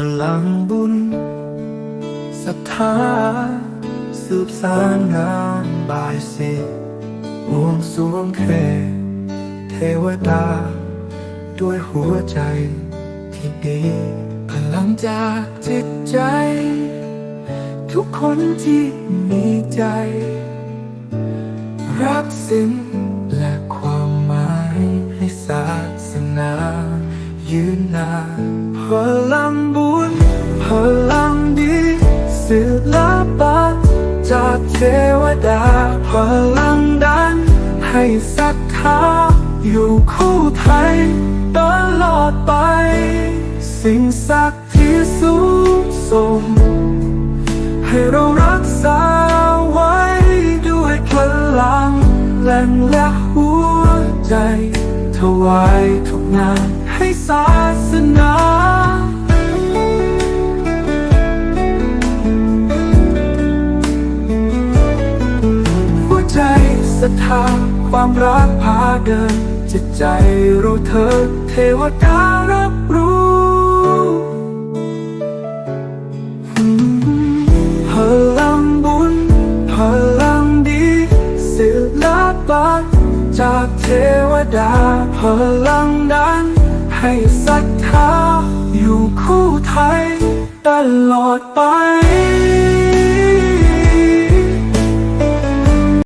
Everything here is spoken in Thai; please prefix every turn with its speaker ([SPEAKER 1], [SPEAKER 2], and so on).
[SPEAKER 1] พลังบุญศรัทธาสืบสานงานบายสิบวงสวงเคเทวดา ด้วยหัวใจที่ดี พลังจากจิตใจ ทุกคนที่มีใจ รักสิ่งและความหมายให้ศาสนายืนนานพลังบุญ ศิลปะจากเทวดาพลังดัน ให้ศรัทธาอยู่คู่ไทยตลอดไป สิ่งศักดิ์ที่สูงส่งให้เรารักษาไว้ด้วยพลังแรงและหัวใจถวายทุกงานให้ศา รัทธาความรักพาเดิน จิตใจเราเธอ เทวดารับรู้พลังบุญพลังดีศิลปะจากเทวดา พลังดันให้ศรัทธาอยู่คู่ไทย ตลอดไป